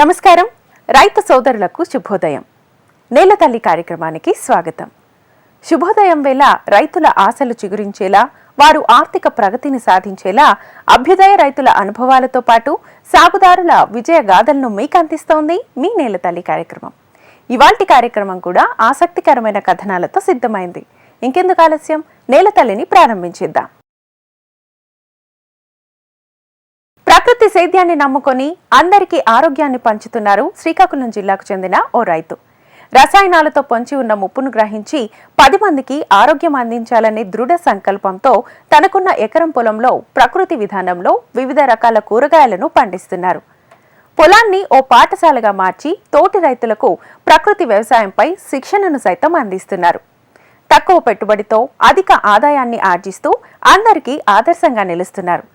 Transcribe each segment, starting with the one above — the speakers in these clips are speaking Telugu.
నమస్కారం. రైతు సోదరులకు శుభోదయం. నేల తల్లి కార్యక్రమానికి స్వాగతం. శుభోదయం వేళ రైతుల ఆశలు చిగురించేలా వారు ఆర్థిక ప్రగతిని సాధించేలా అభ్యుదయ రైతుల అనుభవాలతో పాటు సాగుదారుల విజయ గాథలను మీకు అందిస్తోంది మీ నేల తల్లి కార్యక్రమం. ఇవాల్టి కార్యక్రమం కూడా ఆసక్తికరమైన కథనాలతో సిద్ధమైంది. ఇంకెందుకు ఆలస్యం? నేల తల్లిని ప్రారంభించిద్దాం. ప్రకృతి సేద్యాన్ని నమ్ముకొని అందరికీ ఆరోగ్యాన్ని పంచుతున్నారు శ్రీకాకుళం జిల్లాకు చెందిన ఓ రైతు. రసాయనాలతో పొంచి ఉన్న ముప్పును గ్రహించి పది మందికి ఆరోగ్యం అందించాలనే దృఢ సంకల్పంతో తనకున్న ఎకరం పొలంలో ప్రకృతి విధానంలో వివిధ రకాల కూరగాయలను పండిస్తున్నారు. పొలాన్ని ఓ పాఠశాలగా మార్చి తోటి రైతులకు ప్రకృతి వ్యవసాయంపై శిక్షణను సైతం అందిస్తున్నారు. తక్కువ పెట్టుబడితో అధిక ఆదాయాన్ని ఆర్జిస్తూ అందరికీ ఆదర్శంగా నిలుస్తున్నారు.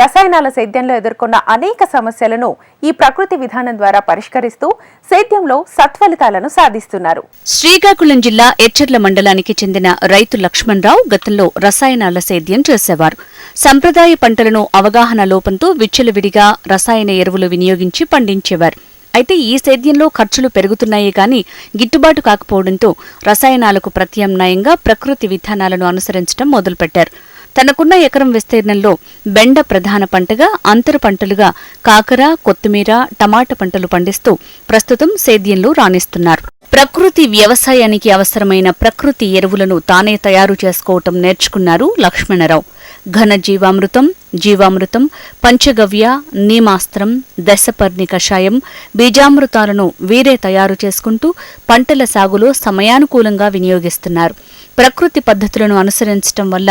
రసాయనాల సేద్యంలో ఎదుర్కొన్న అనేక సమస్యలను ఈ ప్రకృతి విధానం ద్వారా పరిష్కరిస్తూ సేద్యంలో సత్ఫలితాలను సాధిస్తున్నారు. శ్రీకాకుళం జిల్లా ఎచ్చర్ల మండలానికి చెందిన రైతు లక్ష్మణరావు గతంలో రసాయనాల సేద్యం చేసేవారు. సంప్రదాయ పంటలను అవగాహన లోపంతో విచ్చలవిడిగా రసాయన ఎరువులు వినియోగించి పండించేవారు. అయితే ఈ సేద్యంలో ఖర్చులు పెరుగుతున్నాయే కానీ గిట్టుబాటు కాకపోవడంతో రసాయనాలకు ప్రత్యామ్నాయంగా ప్రకృతి విధానాలను అనుసరించడం మొదలుపెట్టారు. తనకున్న ఎకరం విస్తీర్ణంలో బెండ ప్రధాన పంటగా అంతర పంటలుగా కాకర కొత్తిమీర టమాటా పంటలు పండిస్తూ ప్రస్తుతం సేద్యంలో రాణిస్తున్నారు. ప్రకృతి వ్యవసాయానికి అవసరమైన ప్రకృతి ఎరువులను తానే తయారు చేసుకోవటం నేర్చుకున్నారు లక్ష్మణరావు. ఘన జీవామృతం జీవామృతం పంచగవ్య నీమాస్త్రం దశపర్ణి కషాయం బీజామృతాలను వీరే తయారు చేసుకుంటూ పంటల సాగులో సమయానుకూలంగా వినియోగిస్తున్నారు. ప్రకృతి పద్ధతులను అనుసరించటం వల్ల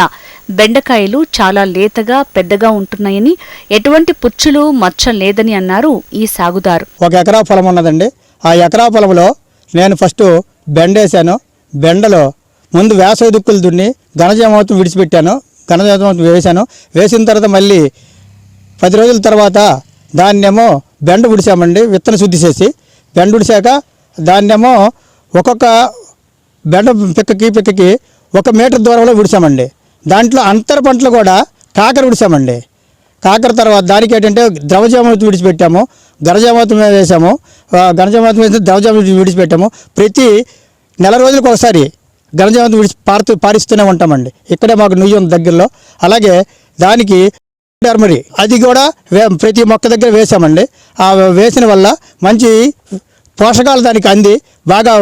బెండకాయలు చాలా లేతగా పెద్దగా ఉంటున్నాయని ఎటువంటి పుచ్చులు మచ్చ లేదని అన్నారు ఈ సాగుదారు. ఒక ఎకరా పొలం ఉన్నదండి. ఆ ఎకరా పొలంలో నేను ఫస్ట్ బెండ వేసాను బెండలో ముందు వేసవి దుక్కులు దున్ని ఘనజామతం విడిచిపెట్టాను. ఘనజామతం వేసాను. వేసిన తర్వాత మళ్ళీ పది రోజుల తర్వాత దాన్నేమో బెండ ఉడిసామండి విత్తన శుద్ధి చేసి. బెండ ఉడిసాక దాన్నేమో ఒక్కొక్క బెడ పిక్కకి పిక్కకి ఒక మీటర్ దూరంలో విడిచామండి. దాంట్లో అంతర పంటలు కూడా కాకర విడిచామండి. కాకర తర్వాత దానికి ఏంటంటే ద్రవజామృతి విడిచిపెట్టాము. గరజామృతం వేసాము. ఆ, గరజామృతం వేసి ద్రవజామృతి విడిచిపెట్టాము. ప్రతి నెల రోజులకు ఒకసారి గరజామృతం విడిచి పారుతూ పారిస్తూనే ఉంటామండి. ఇక్కడే మాకు నుయ్యి దగ్గరలో. అలాగే దానికి మరి అది కూడా వే- ప్రతి మొక్క దగ్గర వేసామండి. ఆ వేసిన వల్ల మంచి పోషకాలు దానికి అంది బాగా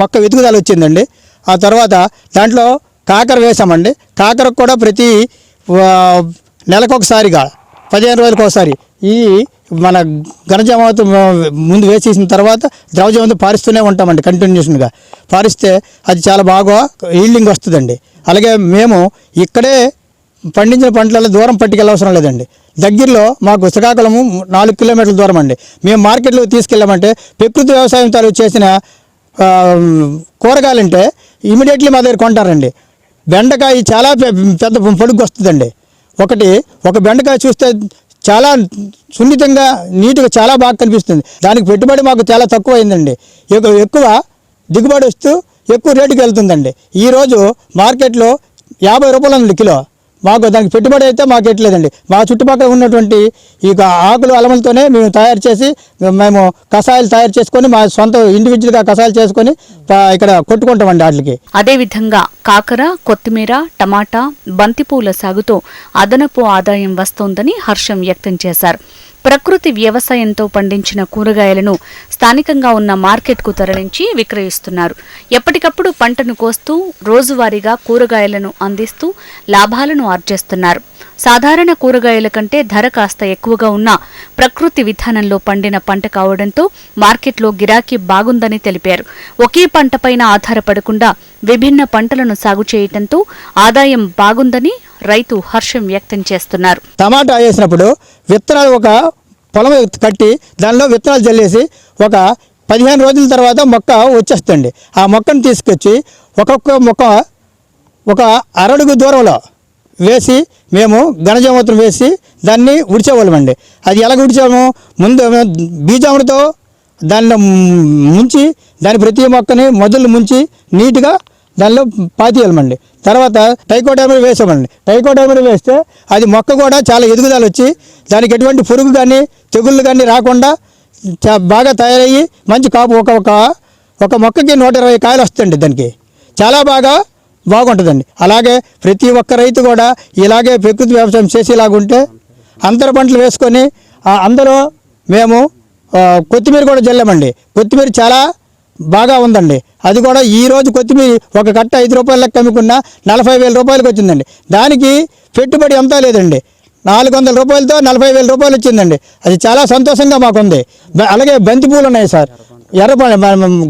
మొక్క వెతుకుదల వచ్చిందండి. ఆ తర్వాత దాంట్లో కాకర వేసామండి. కాకరకు కూడా ప్రతి నెలకొకసారిగా పదిహేను రోజులకు ఒకసారి ఈ మన ఘనజామత ముందు వేసేసిన తర్వాత ద్రవజామత పారిస్తూనే ఉంటామండి కంటిన్యూషన్గా. పారిస్తే అది చాలా బాగా ఈల్డింగ్ వస్తుందండి. అలాగే మేము ఇక్కడే పండించిన పంటలలో దూరం పట్టుకెళ్ళవసరం లేదండి. దగ్గరలో మాకు శ్రీకాకుళము నాలుగు కిలోమీటర్ల దూరం అండి. మేము మార్కెట్లో తీసుకెళ్ళామంటే ప్రకృతి వ్యవసాయం తాలూ చేసిన కూరగాయలంటే ఇమీడియట్లీ మా దగ్గర కొంటారండి. బెండకాయ చాలా పెద్ద పొడుగు వస్తుందండి ఒకటి ఒక బెండకాయ చూస్తే చాలా సున్నితంగా నీట్గా చాలా బాగా కనిపిస్తుంది. దానికి పెట్టుబడి మాకు చాలా తక్కువ అయిందండి ఎక్కువ ఎక్కువ దిగుబడి వస్తూ ఎక్కువ రేటుకి వెళ్తుందండి ఈరోజు మార్కెట్లో యాభై రూపాయలు ఉంది కిలో. మాకు దానికి పెట్టుబడి అయితే మాకు ఎట్లేదండి. మా చుట్టుపక్కల ఉన్నటువంటి ఈ ఆకులు అలమలతోనే మేము తయారు చేసి మేము కషాయాలు తయారు చేసుకొని మా సొంత ఇండివిజువల్గా కషాయాలు చేసుకొని ఇక్కడ కొట్టుకుంటామండి వాటికి. అదేవిధంగా కాకర కొత్తిమీర టమాటా బంతిపూల సాగుతో అదనపు ఆదాయం వస్తోందని హర్షం వ్యక్తం చేశారు. ప్రకృతి వ్యవసాయంతో పండించిన కూరగాయలను స్థానికంగా ఉన్న మార్కెట్కు తరలించి విక్రయిస్తున్నారు. ఎప్పటికప్పుడు పంటను కోస్తూ రోజువారీగా కూరగాయలను అందిస్తూ లాభాలను ఆర్జిస్తున్నారు. సాధారణ కూరగాయల కంటే ధర కాస్త ఎక్కువగా ఉన్న ప్రకృతి విధానంలో పండిన పంట కావడంతో మార్కెట్లో గిరాకీ బాగుందని తెలిపారు. ఒకే పంటపైన ఆధారపడకుండా విభిన్న పంటలను సాగు చేయటంతో ఆదాయం బాగుందని రైతు హర్షం వ్యక్తం చేస్తున్నారు. టమాటా వేసినప్పుడు విత్తనాలు ఒక పొలం కట్టి దానిలో విత్తనాలు చల్లేసి ఒక పదిహేను రోజుల తర్వాత మొక్క వచ్చేస్తుంది ఆ మొక్కను తీసుకొచ్చి ఒక్కొక్క మొక్క ఒక అరడుగు దూరంలో వేసి మేము ఘనజామూత్రం వేసి దాన్ని ఉడిచేవాళ్ళమండి. అది ఎలా ఉడిచాము? ముందు బీజాముడితో దానిలో ముంచి దాని ప్రతి మొక్కని మొదలు ముంచి నీట్గా దానిలో పాతీయాలమండి. తర్వాత టైకోడర్మా వేసామండి. టైకోడర్మా వేస్తే అది మొక్క కూడా చాలా ఎదుగుదల వచ్చి దానికి ఎటువంటి పురుగు కానీ తెగుళ్ళు కానీ రాకుండా బాగా తయారయ్యి మంచి కాపు ఒక ఒక ఒక మొక్కకి నూట ఇరవై కాయలు వస్తాయండి దానికి. చాలా బాగా బాగుంటుందండి. అలాగే ప్రతి ఒక్క రైతు కూడా ఇలాగే ప్రకృతి వ్యవసాయం చేసేలాగుంటే అంతర పంటలు వేసుకొని అందరూ మేము కొత్తిమీర కూడా జల్లామండి. కొత్తిమీర చాలా బాగా ఉందండి. అది కూడా ఈ రోజు కొత్తిమీర ఒక కట్ట ఐదు రూపాయల లెక్క అమ్ముకున్నా నలభై వేల రూపాయలకి వచ్చిందండి. దానికి పెట్టుబడి అంతా లేదండి. నాలుగు వందల రూపాయలతో నలభై వేల రూపాయలు వచ్చిందండి. అది చాలా సంతోషంగా మాకుంది. అలాగే బంతి పూలు ఉన్నాయి సార్. ఎర్ర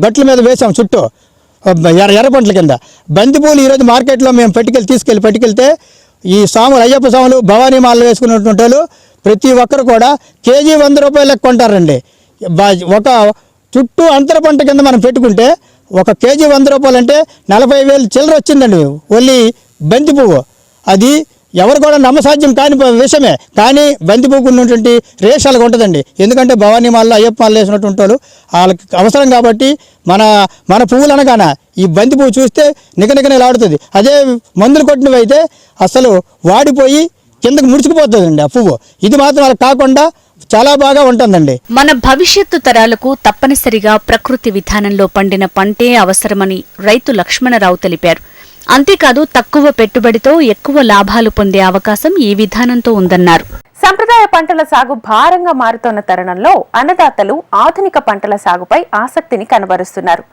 గట్ల మీద వేసాం చుట్టూ. ఎర్ర ఎర్ర పంటల కింద. బంతి పూలు ఈరోజు మార్కెట్లో మేము పెట్టుకెళ్ళి తీసుకెళ్ళి పెట్టుకెళ్తే ఈ స్వాములు అయ్యప్ప స్వాములు భవానీ మాలలు వేసుకున్నటువంటి వాళ్ళు ప్రతి ఒక్కరు కూడా కేజీ వంద రూపాయలకు కొంటారండి. బా- ఒక చుట్టూ అంతర పంట కింద మనం పెట్టుకుంటే ఒక కేజీ వంద రూపాయలు అంటే నలభై వేలు చిల్లర వచ్చిందండి. ఓన్లీ బంతి పువ్వు. అది ఎవరు కూడా నమ్మసాధ్యం కాని విషయమే. కానీ బంతి పువ్వుకు ఉన్నటువంటి రేషాలకు ఉంటుందండి. ఎందుకంటే భవానీ మాల్లో అయ్యప్ప మాల్లో వేసినటువంటి వాళ్ళు వాళ్ళకి అవసరం కాబట్టి మన మన పువ్వులు అనగాన ఈ బంతి పువ్వు చూస్తే నిగనిగనిలాడుతుంది అదే మందులు కొట్టినవి అయితే అసలు వాడిపోయి కిందకు ముడుచుకుపోతుందండి ఆ పువ్వు. ఇది మాత్రం అలా కాకుండా చాలా బాగా ఉంటుందండి. మన భవిష్యత్తు తరాలకు తప్పనిసరిగా ప్రకృతి విధానంలో పండిన పంటే అవసరమని రైతు లక్ష్మణరావు తెలిపారు. అంతేకాదు తక్కువ పెట్టుబడితో ఎక్కువ లాభాలు పొందే అవకాశం ఈ విధానంతో ఉందన్నారు. సంప్రదాయ పంటల సాగు భారంగా మారుతోన్న తరుణంలో అన్నదాతలు ఆధునిక పంటల సాగుపై ఆసక్తిని కనబరుస్తున్నారు.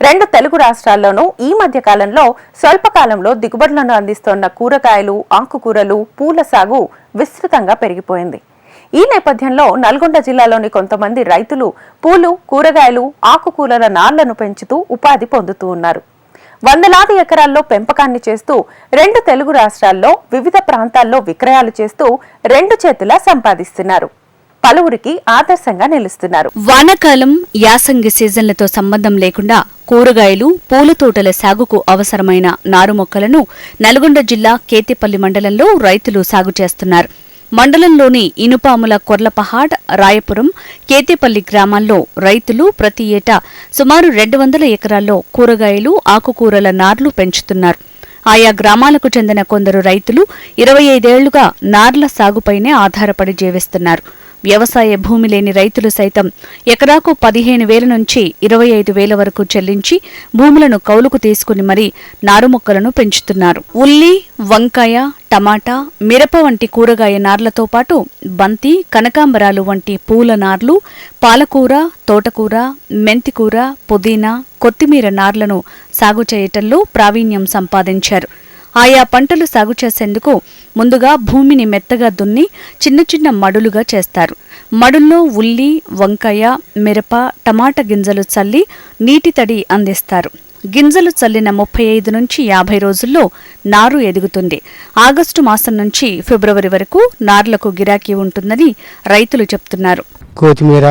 రెండు తెలుగు రాష్ట్రాల్లోనూ ఈ మధ్య కాలంలో స్వల్పకాలంలో దిగుబడులను అందిస్తోన్న కూరగాయలు ఆకుకూరలు పూల సాగు విస్తృతంగా పెరిగిపోయింది. ఈ నేపథ్యంలో నల్గొండ జిల్లాలోని కొంతమంది రైతులు పూలు కూరగాయలు ఆకుకూరల నాళ్ళను పెంచుతూ ఉపాధి పొందుతూ ఉన్నారు. వందలాది ఎకరాల్లో పెంపకాన్ని చేస్తూ రెండు తెలుగు రాష్ట్రాల్లో వివిధ ప్రాంతాల్లో విక్రయాలు చేస్తూ రెండు చేతులా సంపాదిస్తున్నారు. పలువురికి ఆదర్శంగా నిలుస్తున్నారు. వానాకాలం యాసంగి సీజన్లతో సంబంధం లేకుండా కూరగాయలు పూల తోటల సాగుకు అవసరమైన నారు మొక్కలను నల్గొండ జిల్లా కేతిపల్లి మండలంలో రైతులు సాగు చేస్తున్నారు. మండలంలోని ఇనుపాముల కొర్లపహాడ్ రాయపురం కేతేపల్లి గ్రామాల్లో రైతులు ప్రతి ఏటా సుమారు రెండు వందల ఎకరాల్లో కూరగాయలు ఆకుకూరల నార్లు పెంచుతున్నారు. ఆయా గ్రామాలకు చెందిన కొందరు రైతులు ఇరవై ఐదేళ్ళుగా నార్ల సాగుపైనే ఆధారపడి జీవిస్తున్నారు. వ్యవసాయ భూమి లేని రైతులు సైతం ఎకరాకు పదిహేను వేల నుంచి ఇరవై ఐదు వేల వరకు చెల్లించి భూములను కౌలుకు తీసుకుని మరీ నారు మొక్కలను పెంచుతున్నారు. ఉల్లి వంకాయ టమాటా మిరప వంటి కూరగాయ నార్లతో పాటు బంతి కనకాంబరాలు వంటి పూల నార్లు పాలకూర తోటకూర మెంతికూర పుదీనా కొత్తిమీర నార్లను సాగు చేయటంలో ప్రావీణ్యం సంపాదించారు. ఆయా పంటలు సాగు చేసేందుకు ముందుగా భూమిని మెత్తగా దున్ని చిన్న చిన్న మడులుగా చేస్తారు. మడుల్లో ఉల్లి వంకాయ మిరప టమాటా గింజలు చల్లి నీటి తడి అందిస్తారు. గింజలు చల్లిన ముప్పై ఐదు నుంచి యాభై రోజుల్లో నారు ఎదుగుతుంది. ఆగస్టు మాసం నుంచి ఫిబ్రవరి వరకు నార్లకు గిరాకీ ఉంటుందని రైతులు చెప్తున్నారు. కొత్తిమీర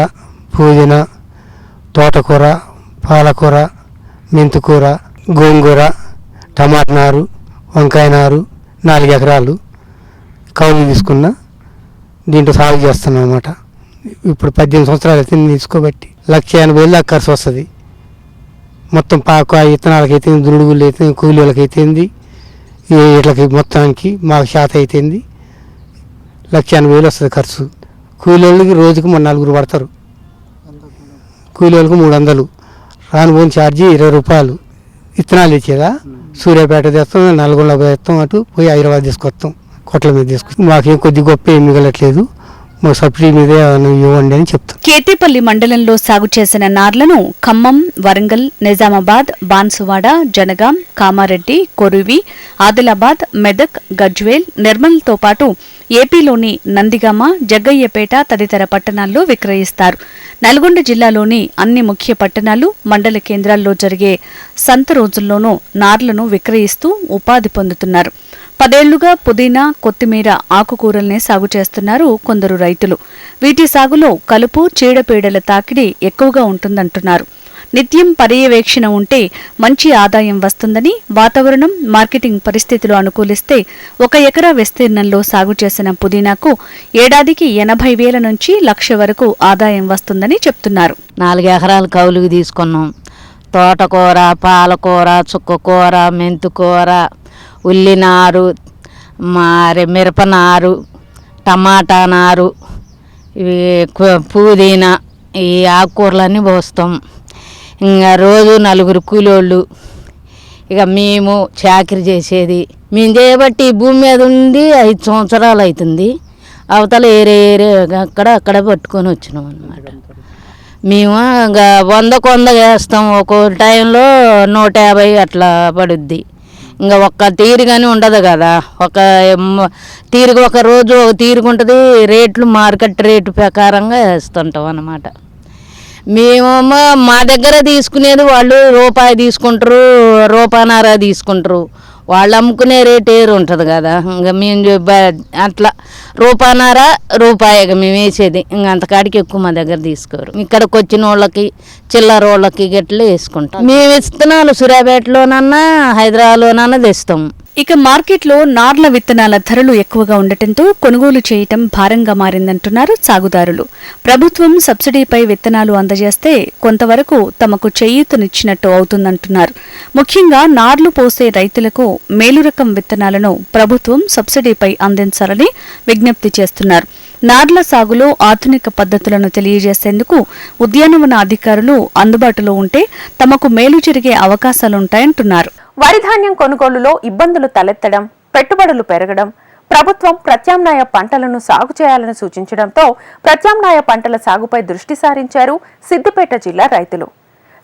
పుదీనా తోటకూర పాలకూర మెంతికూర గోంగూర టమాటా నారు వంకాయ నారు నాలుగు ఎకరాలు కౌలు తీసుకున్న దీంట్లో సాగు చేస్తున్నాం అనమాట ఇప్పుడు పద్దెనిమిది సంవత్సరాలు అయితే తీసుకోబట్టి లక్ష ఎనభై వేలు దాకా ఖర్చు వస్తుంది. మొత్తం పాకు ఆ విత్తనాలకి అయితే దురుగులు అయితే కూలి వాళ్ళకి అయితేంది వీటికి మొత్తానికి మాకు శాత అయితేంది లక్ష ఎనభై వేలు వస్తుంది ఖర్చు. కూలి వాళ్ళకి రోజుకి మన నలుగురు పడతారు. కూలి వాళ్ళకి మూడు వందలు. రాను పోని ఛార్జీ ఇరవై రూపాయలు. విత్తనాలు ఇచ్చేదా? సూర్యాపేట తెస్తాం నల్గొండ తెస్తాం అటు పోయి హైదరాబాద్ తీసుకొస్తాం కొట్ల మీద తీసుకొస్తాం. మాకేం కొద్ది గొప్ప ఏం మిగలట్లేదు. మా సబ్సిడీ మీదే ఇవ్వండి అని చెప్తాను. కేతేపల్లి మండలంలో సాగు చేసిన నార్లను ఖమ్మం వరంగల్ నిజామాబాద్ బాన్సువాడ జనగాం కామారెడ్డి కొరువి ఆదిలాబాద్ మెదక్ గజ్వేల్ నిర్మల్తో పాటు ఏపీలోని నందిగామ జగ్గయ్యపేట తదితర పట్టణాల్లో విక్రయిస్తారు. నల్గొండ జిల్లాలోని అన్ని ముఖ్య పట్టణాలు మండల కేంద్రాల్లో జరిగే సంత రోజుల్లోనూ నార్లను విక్రయిస్తూ ఉపాధి పొందుతున్నారు. పదేళ్ళుగా పుదీనా కొత్తిమీర ఆకుకూరల్నే సాగు చేస్తున్నారు కొందరు రైతులు. వీటి సాగులో కలుపు చీడపీడల తాకిడి ఎక్కువగా ఉంటుందంటున్నారు. నిత్యం పర్యవేక్షణ ఉంటే మంచి ఆదాయం వస్తుందని వాతావరణం మార్కెటింగ్ పరిస్థితులు అనుకూలిస్తే ఒక ఎకరా విస్తీర్ణంలో సాగు చేసిన పుదీనాకు ఏడాదికి ఎనభై వేల నుంచి లక్ష వరకు ఆదాయం వస్తుందని చెప్తున్నారు. నాలుగు ఎకరాలు కౌలుకి తీసుకున్నాం. తోటకూర పాలకూర చుక్కకూర మెంతుకూర ఉల్లి నారు మరి మిరప నారు టమాటా నారు ఇవి పుదీనా ఈ ఆకుకూరలన్నీ పోస్తాం. ఇంకా రోజు నలుగురు కూలోళ్ళు. ఇక మేము చాకరీ చేసేది. మేము చేయబట్టి భూమి మీద ఉండి ఐదు సంవత్సరాలు అవుతుంది అవతల ఏరే ఏరే అక్కడ అక్కడ పట్టుకొని వచ్చినాం అనమాట మేము ఇంకా వందకు వేస్తాం ఒక్కో టైంలో నూట యాభై అట్లా పడుద్ది. ఇంకా ఒక్క తీరుగానే ఉండదు కదా. ఒక తీరుగా ఒక రోజు ఒక తీరుగా ఉంటుంది రేట్లు మార్కెట్ రేటు ప్రకారంగా వేస్తుంటాం అన్నమాట. మేమేమో మా దగ్గర తీసుకునేది వాళ్ళు రూపాయి తీసుకుంటారు రూపాయన్నర తీసుకుంటారు. వాళ్ళు అమ్ముకునే రేట్ ఏరు ఉంటుంది కదా. ఇంకా మేము అట్లా రూపాయన్నర రూపాయి ఇక మేము వేసేది. ఇంకా అంతకాడికి ఎక్కువ మా దగ్గర తీసుకోరు. ఇక్కడికి వచ్చిన వాళ్ళకి చిల్లర వాళ్ళకి గట్ల వేసుకుంటాం మేము ఇస్తున్నాను సూర్యాపేటలోనన్నా హైదరాబాద్లోనన్నా తెస్తాం. ఇక మార్కెట్లో నార్ల విత్తనాల ధరలు ఎక్కువగా ఉండటంతో కొనుగోలు చేయటం భారంగా మారిందంటున్నారు సాగుదారులు. ప్రభుత్వం సబ్సిడీపై విత్తనాలు అందజేస్తే కొంతవరకు తమకు చేయూతనిచ్చినట్టు అవుతుందంటున్నారు. ముఖ్యంగా నార్లు పోసే రైతులకు మేలు రకం విత్తనాలను ప్రభుత్వం సబ్సిడీపై అందించాలని విజ్ఞప్తి చేస్తున్నారు. నార్ల సాగులో ఆధునిక పద్ధతులను తెలియజేసేందుకు ఉద్యానవన అధికారులు అందుబాటులో ఉంటే తమకు మేలు జరిగే అవకాశాలుంటాయంటున్నారు. వరిధాన్యం కొనుగోలులో ఇబ్బందులు తలెత్తడం పెట్టుబడులు పెరగడం ప్రభుత్వం ప్రత్యామ్నాయ పంటలను సాగు చేయాలని సూచించడంతో ప్రత్యామ్నాయ పంటల సాగుపై దృష్టి సారించారు సిద్దిపేట జిల్లా రైతులు.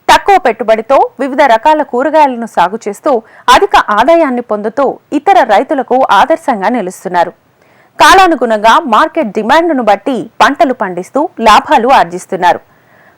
తక్కువ పెట్టుబడితో వివిధ రకాల కూరగాయలను సాగు చేస్తూ అధిక ఆదాయాన్ని పొందుతూ ఇతర రైతులకు ఆదర్శంగా నిలుస్తున్నారు. కాలానుగుణంగా మార్కెట్ డిమాండ్ను బట్టి పంటలు పండిస్తూ లాభాలు ఆర్జిస్తున్నారు.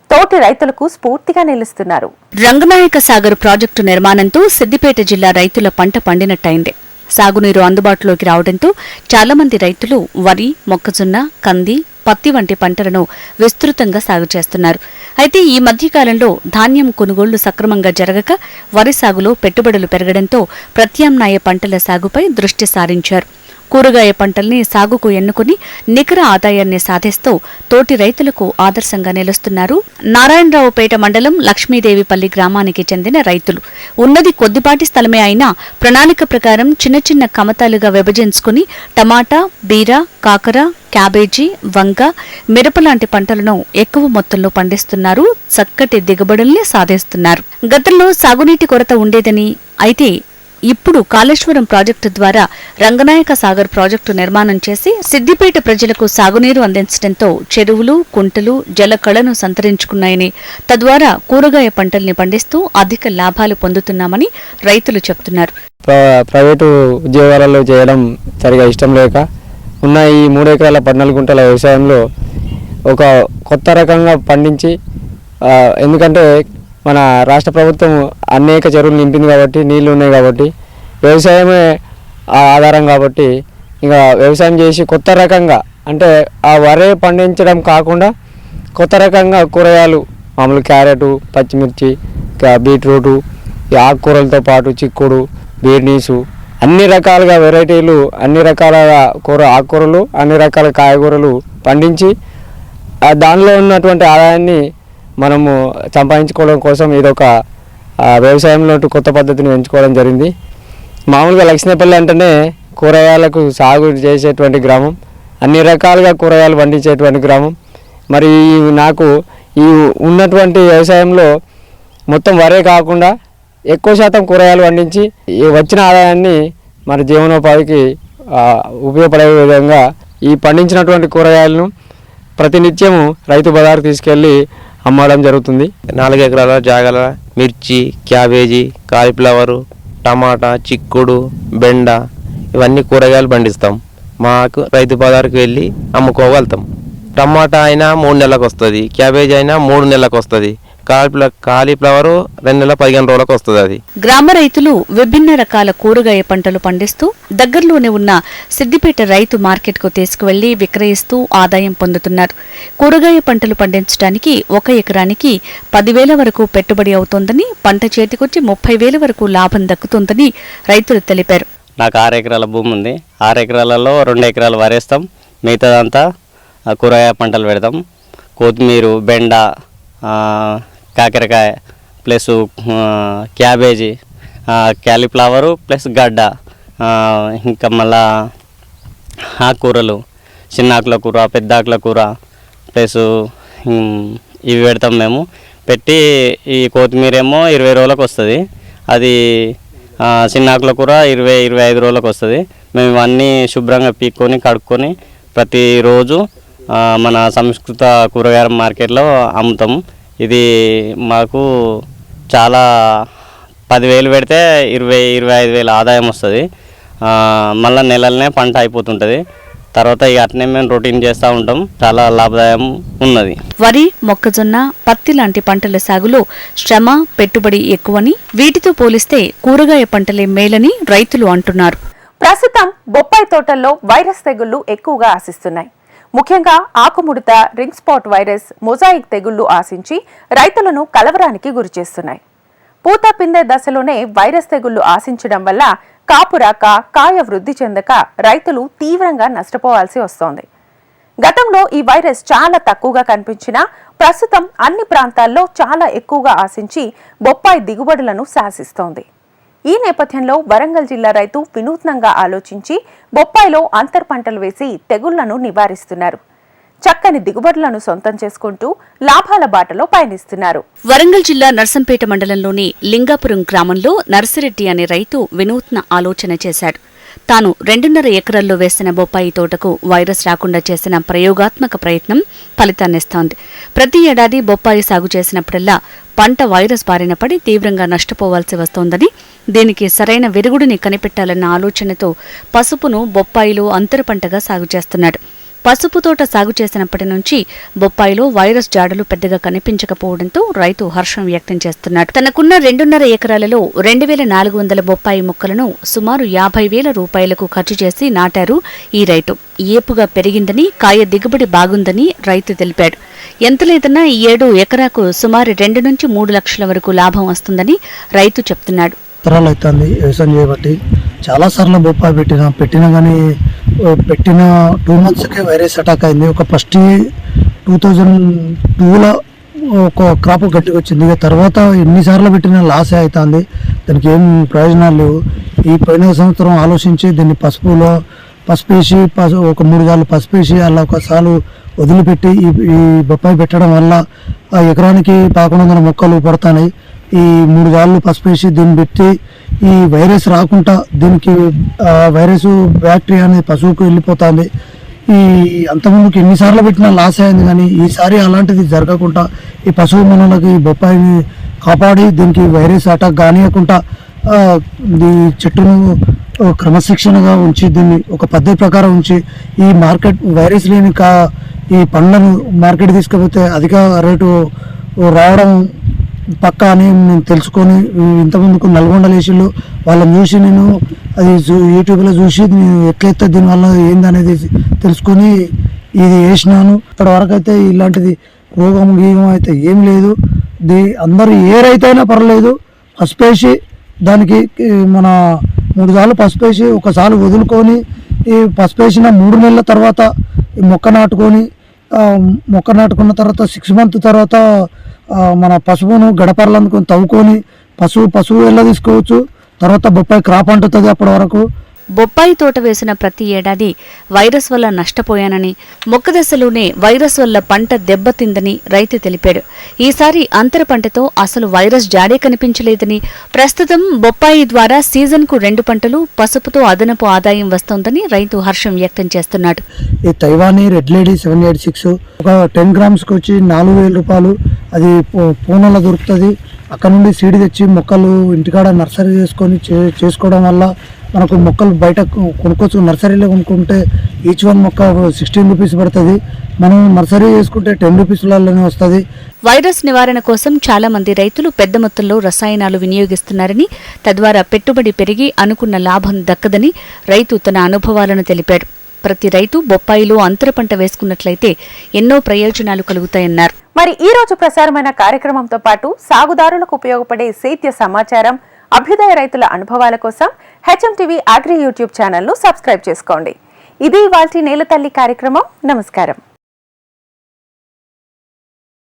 తోటి రైతులకు స్ఫూర్తిగా నిలుస్తున్నారు. రంగనాయక సాగర్ ప్రాజెక్టు నిర్మాణంతో సిద్దిపేట జిల్లా రైతుల పంట పండినట్టయింది. సాగునీరు అందుబాటులోకి రావడంతో చాలా మంది రైతులు వరి మొక్కజొన్న కంది పత్తి వంటి పంటలను విస్తృతంగా సాగు చేస్తున్నారు. అయితే ఈ మధ్యకాలంలో ధాన్యం కొనుగోళ్ళు సక్రమంగా జరగక వరి సాగులో పెట్టుబడులు పెరగడంతో ప్రత్యామ్నాయ పంటల సాగుపై దృష్టి సారించారు. కూరగాయ పంటల్ని సాగుకు ఎన్నుకుని నికర ఆదాయాన్ని సాధిస్తూ తోటి రైతులకు ఆదర్శంగా నిలుస్తున్నారు. నారాయణరావుపేట మండలం లక్ష్మీదేవిపల్లి గ్రామానికి చెందిన రైతులు. ఉన్నది కొద్దిపాటి స్థలమే అయినా ప్రణాళిక ప్రకారం చిన్న చిన్న కమతాలుగా విభజించుకుని టమాటా బీర కాకర క్యాబేజీ వంగ మిరప లాంటి పంటలను ఎక్కువ మొత్తంలో పండిస్తున్నారు. చక్కటి దిగుబడుల్ని సాధిస్తున్నారు. గతంలో సాగునీటి కొరత ఉండేదని అయితే ఇప్పుడు కాళేశ్వరం ప్రాజెక్టు ద్వారా రంగనాయక సాగర్ ప్రాజెక్టు నిర్మాణం చేసి సిద్దిపేట ప్రజలకు సాగునీరు అందించడంతో చెరువులు కుంటలు జలకళను సంతరించుకున్నాయని తద్వారా కూరగాయ పంటల్ని పండిస్తూ అధిక లాభాలు పొందుతున్నామని రైతులు చెప్తున్నారు. ప్ర- ప్రైవేటు ఉద్యోగాలలో చేయడం సరిగా ఇష్టం లేక ఉన్న ఈ మూడు ఎకరాల పద్నాలుగు గుంటల వ్యవసాయంలో ఒక కొత్త రకంగా పండించి ఎందుకంటే మన రాష్ట్ర ప్రభుత్వం అనేక చెరువులు నింపింది కాబట్టి నీళ్ళు ఉన్నాయి కాబట్టి వ్యవసాయమే ఆ ఆధారం కాబట్టి ఇంకా వ్యవసాయం చేసి కొత్త రకంగా అంటే ఆ వరే పండించడం కాకుండా కొత్త రకంగా కూరగాయలు మామూలు క్యారెట్ పచ్చిమిర్చి ఇంకా బీట్రూటు ఈ ఆకుకూరలతో పాటు చిక్కుడు బీర్నీసు అన్ని రకాలుగా వెరైటీలు అన్ని రకాల కూర ఆకుకూరలు అన్ని రకాల కాయగూరలు పండించి దానిలో ఉన్నటువంటి ఆదాయాన్ని మనము సంపాదించుకోవడం కోసం ఇదొక వ్యవసాయంలో కొత్త పద్ధతిని ఎంచుకోవడం జరిగింది. మామూలుగా లక్ష్మీపల్లి అంటేనే కూరగాయలకు సాగు చేసేటువంటి గ్రామం అన్ని రకాలుగా కూరగాయలు పండించేటువంటి గ్రామం. మరి ఈ నాకు ఈ ఉన్నటువంటి వ్యవసాయంలో మొత్తం వరే కాకుండా ఎక్కువ శాతం కూరగాయలు పండించి ఈ వచ్చిన ఆదాయాన్ని మన జీవనోపాధికి ఉపయోగపడే విధంగా ఈ పండించినటువంటి కూరగాయలను ప్రతినిత్యము రైతు బజారు తీసుకెళ్ళి అమ్మడం జరుగుతుంది. నాలుగు ఎకరాల జాగల మిర్చి క్యాబేజీ కాలీఫ్లవరు టమాటా చిక్కుడు బెండ ఇవన్నీ కూరగాయలు పండిస్తాం. మాకు రైతు బజార్కి వెళ్ళి అమ్ముకోగలుగుతాం. టమాటా అయినా మూడు నెలలకు వస్తుంది క్యాబేజీ అయినా మూడు నెలలకు వస్తుంది. కాలీఫ్ల కాలీఫ్లవరు రెండు నెలల పదిహేను రోజులకు వస్తుంది అది. గ్రామ రైతులు విభిన్న రకాల కూరగాయ పంటలు పండిస్తూ దగ్గరలోనే ఉన్న సిద్దిపేట రైతు మార్కెట్కు తీసుకువెళ్ళి విక్రయిస్తూ ఆదాయం పొందుతున్నారు. కూరగాయ పంటలు పండించడానికి ఒక ఎకరానికి పదివేల వరకు పెట్టుబడి అవుతోందని పంట చేతికొచ్చి ముప్పై వేల వరకు లాభం దక్కుతోందని రైతులు తెలిపారు. నాకు ఆరు ఎకరాల భూమి ఉంది. ఆరు ఎకరాలలో రెండు ఎకరాలు వరేస్తాం. మిగతాదంతా కూరగాయ పంటలు పెడతాం. కొత్తిమీర బెండ ఆ, కాకరకాయ ప్లస్ క్యాబేజీ క్యాలీఫ్లవరు ప్లస్ గడ్డ ఇంకా మళ్ళా ఆకుకూరలు చిన్న ఆకుల కూర పెద్ద ఆకుల కూర ప్లస్ ఇవి పెడతాం మేము. పెట్టి ఈ కొత్తిమీర ఏమో ఇరవై రోజులకు వస్తుంది. అది చిన్న చిన్నాకుల కూర ఇరవై ఇరవై ఐదు రోజులకు వస్తుంది. మేము ఇవన్నీ శుభ్రంగా పీక్కొని కడుక్కొని ప్రతిరోజు మన సంస్కృత కూరగాయల మార్కెట్లో అమ్ముతాం. ఇది మాకు చాలా పదివేలు పెడితే ఇరవై ఇరవై ఐదు వేల ఆదాయం వస్తుంది. మళ్ళీ నెలలనే పంట అయిపోతుంటుంది. తర్వాత ఇక అట్నే మేము రొటీన్ చేస్తూ ఉంటాం. చాలా లాభదాయం ఉన్నది. వరి మొక్కజొన్న పత్తి లాంటి పంటల సాగులో శ్రమ పెట్టుబడి ఎక్కువని వీటితో పోలిస్తే కూరగాయ పంటలే మేలని రైతులు అంటున్నారు. ప్రస్తుతం బొప్పాయి తోటల్లో వైరస్ తెగుళ్ళు ఎక్కువగా ఆశిస్తున్నాయి. ముఖ్యంగా ఆకుముడత రింగ్ స్పాట్ వైరస్ మొజాయిక్ తెగుళ్ళు ఆశించి రైతులను కలవరానికి గురిచేస్తున్నాయి పూత పిందె దశలోనే వైరస్ తెగుళ్ళు ఆశించడం వల్ల కాపురాక కాయ వృద్ధి చెందక రైతులు తీవ్రంగా నష్టపోవాల్సి వస్తోంది. గతంలో ఈ వైరస్ చాలా తక్కువగా కనిపించినా ప్రస్తుతం అన్ని ప్రాంతాల్లో చాలా ఎక్కువగా ఆశించి బొప్పాయి దిగుబడులను శాసిస్తోంది. ఈ నేపథ్యంలో వరంగల్ జిల్లా రైతు వినూత్నంగా ఆలోచించి బొప్పాయిలో అంతర్ పంటలు వేసి తెగుళ్ళను నివారిస్తున్నారు. చక్కని దిగుబడులను సొంతం చేసుకుంటూ లాభాల బాటలో పయనిస్తున్నారు. వరంగల్ జిల్లా నర్సంపేట మండలంలోని లింగాపురం గ్రామంలో నర్సిరెడ్డి అనే రైతు వినూత్న ఆలోచన చేశాడు. తాను రెండున్నర ఎకరాల్లో వేసిన బొప్పాయి తోటకు వైరస్ రాకుండా చేసిన ప్రయోగాత్మక ప్రయత్నం ఫలితాన్నిస్తోంది. ప్రతి ఏడాది బొప్పాయి సాగు చేసినప్పుడల్లా పంట వైరస్ బారిన పడి తీవ్రంగా నష్టపోవాల్సి వస్తోందని దీనికి సరైన విరుగుడిని కనిపెట్టాలన్న ఆలోచనతో పసుపును బొప్పాయిలో అంతర పంటగా సాగు చేస్తున్నాడు. పసుపు తోట సాగు చేసినప్పటి నుంచి బొప్పాయిలో వైరస్ జాడలు పెద్దగా కనిపించకపోవడంతో రైతు హర్షం వ్యక్తం చేస్తున్నాడు. తనకున్న రెండున్నర ఎకరాలలో రెండు వేల నాలుగు వందల బొప్పాయి మొక్కలను సుమారు యాభై వేల రూపాయలకు ఖర్చు చేసి నాటారు ఈ రైతు. ఏపుగా పెరిగిందని కాయ దిగుబడి బాగుందని రైతు తెలిపాడు. ఎంత లేదన్నా ఈ ఏడు ఎకరాకు సుమారు రెండు నుంచి మూడు లక్షల వరకు లాభం వస్తుందని రైతు చెప్తున్నాడు. తరాలు అవుతుంది వ్యవసాయం చేయబట్టి. చాలా సార్లు బొప్పాయి పెట్టిన పెట్టినా కానీ పెట్టిన టూ మంత్స్కే వైరస్ అటాక్ అయింది. ఒక ఫస్ట్ టూ థౌజండ్ టూలో ఒక క్రాప్ గట్టిగా వచ్చింది ఇక తర్వాత ఎన్నిసార్లు పెట్టినా లాసే అవుతుంది దానికి ఏం ప్రయోజనాలు లేవు. ఈ పోయిన సంవత్సరం ఆలోచించి దీన్ని పసుపులో పసుపు వేసి పసు ఒక మూడు సార్లు పసుపు వేసి అలా ఒకసారి వదిలిపెట్టి ఈ ఈ బొప్పాయి పెట్టడం వల్ల ఆ ఎకరానికి పదకొండు వందల మొక్కలు పడతాయి ఈ మూడు సార్లు పసుపు వేసి దీన్ని పెట్టి ఈ వైరస్ రాకుండా దీనికి వైరస్ బ్యాక్టీరియా అనేది పశువుకు వెళ్ళిపోతుంది. ఈ అంతకుముందుకు ఎన్నిసార్లు పెట్టినా లాస్ అయింది కానీ ఈసారి అలాంటిది జరగకుండా ఈ పశువు మనలకి బొప్పాయిని కాపాడి దీనికి వైరస్ అటాక్ కానియకుండా ఈ చెట్టును క్రమశిక్షణగా ఉంచి దీన్ని ఒక పద్ధతి ప్రకారం ఉంచి ఈ మార్కెట్ వైరస్ లేని కా ఈ పండ్లను మార్కెట్ తీసుకుపోతే అధిక రేటు రావడం పక్కా అని నేను తెలుసుకొని ఇంతకుముందుకు నల్గొండ లేచిళ్ళు వాళ్ళని చూసి నేను అది యూట్యూబ్లో చూసి నేను ఎట్లయితే దీనివల్ల ఏందనేది తెలుసుకొని ఇది వేసినాను. ఇప్పటి వరకు అయితే ఇలాంటిది రోగం గీగం అయితే ఏం లేదు. దీ అందరూ ఏ రైతైనా పర్లేదు. పసిపేసి దానికి మన మూడు సార్లు పసుపేసి ఒకసారి వదులుకొని ఈ పసిపేసిన మూడు నెలల తర్వాత మొక్క నాటుకొని మొక్క నాటుకున్న తర్వాత సిక్స్ మంత్ తర్వాత మన మన గడపరలు అందుకొని తవ్వుకొని పశువు పశువు ఎలా తీసుకోవచ్చు. తర్వాత బొప్పాయి క్రాప్ అంటుతుంది అప్పటి వరకు. బొప్పాయి తోట వేసిన ప్రతి ఏడాది వైరస్ వల్ల నష్టపోయానని మొక్క దశలోనే వైరస్ వల్ల పంట దెబ్బతిందని రైతు తెలిపాడు. ఈసారి అంతర పంటతో అసలు వైరస్ జాడే కనిపించలేదని ప్రస్తుతం బొప్పాయి ద్వారా సీజన్కు రెండు పంటలు పసుపుతో అదనపు ఆదాయం వస్తోందని రైతు హర్షం వ్యక్తం చేస్తున్నాడు. ఈ తైవానీ red lady seven eight six ఒక టెన్ గ్రామ్స్కి వచ్చి నాలుగు వేల రూపాయలు అది పూనలో దొరుకుతుంది. అక్కడ నుండి సీడ్ తెచ్చి మొక్కలు ఇంటికాడ నర్సరీ చేసుకొని చే- చేసుకోవడం వల్ల మనకు మొక్కలు బయట కొనుక్కోవచ్చు. నర్సరీలో కొనుక్కుంటే ఈచ్ వన్ మొక్క సిక్స్టీన్ రూపీస్ పడుతుంది. మనం నర్సరీ చేసుకుంటే టెన్ రూపీస్లలోనే వస్తుంది. వైరస్ నివారణ కోసం చాలా మంది రైతులు పెద్ద మొత్తంలో రసాయనాలు వినియోగిస్తున్నారని తద్వారా పెట్టుబడి పెరిగి అనుకున్న లాభం దక్కదని రైతు తన అనుభవాలను తెలిపాడు. ప్రతి రైతు బొప్పాయిలో అంతర పంట వేసుకున్నట్లయితే ఎన్నో ప్రయోజనాలు కలుగుతాయన్నారు. మరి ఈ రోజు ప్రసారమైన కార్యక్రమంతో పాటు సాగుదారులకు ఉపయోగపడే సేద్య సమాచారం అభ్యుదయ రైతుల అనుభవాల కోసం హెచ్ఎం టీవీ అగ్రి యూట్యూబ్ ఛానల్ను సబ్స్క్రైబ్ చేసుకోండి. ఇది నేల నేలతల్లి కార్యక్రమం. నమస్కారం.